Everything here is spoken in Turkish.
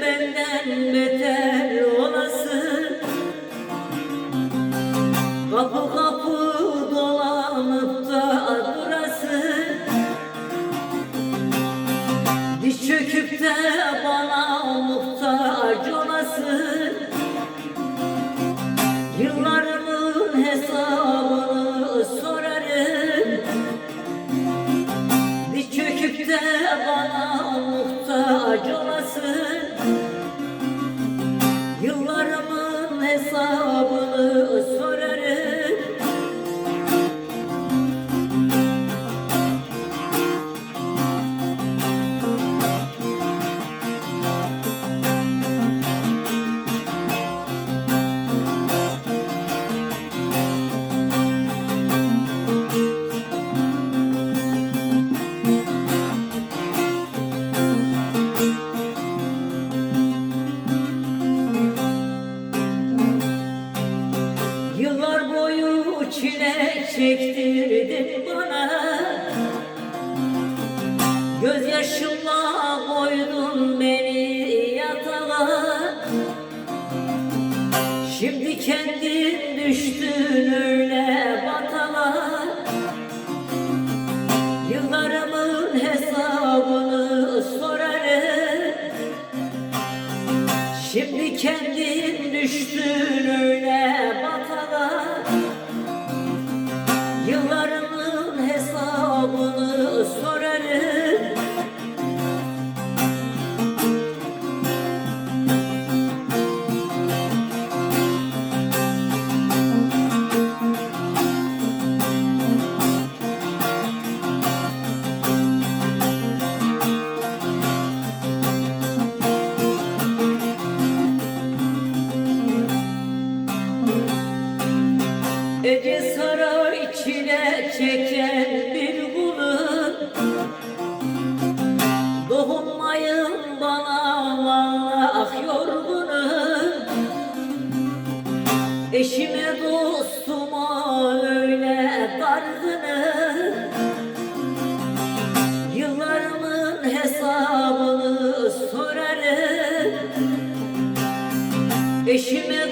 benden beter olasın. Kapı kapı dolanıp da durasın. Diş çöküp de bana muhtaç olasın. Yıllarımın hesabını sorarım. Diş çöküp de bana Yıllarımın çile çektirdin bana. Gözyaşımla koydun beni yatağa. Şimdi kendin düştün öyle batağa Yıllarımın hesabını sorarım. Şimdi kendin düştün öyle Ece saray içine çeken bir kulun Dokunmayın bana valla ah yorgunum. Eşime dostuma öyle dargınım. Yıllarımın hesabını sorarım. Eşime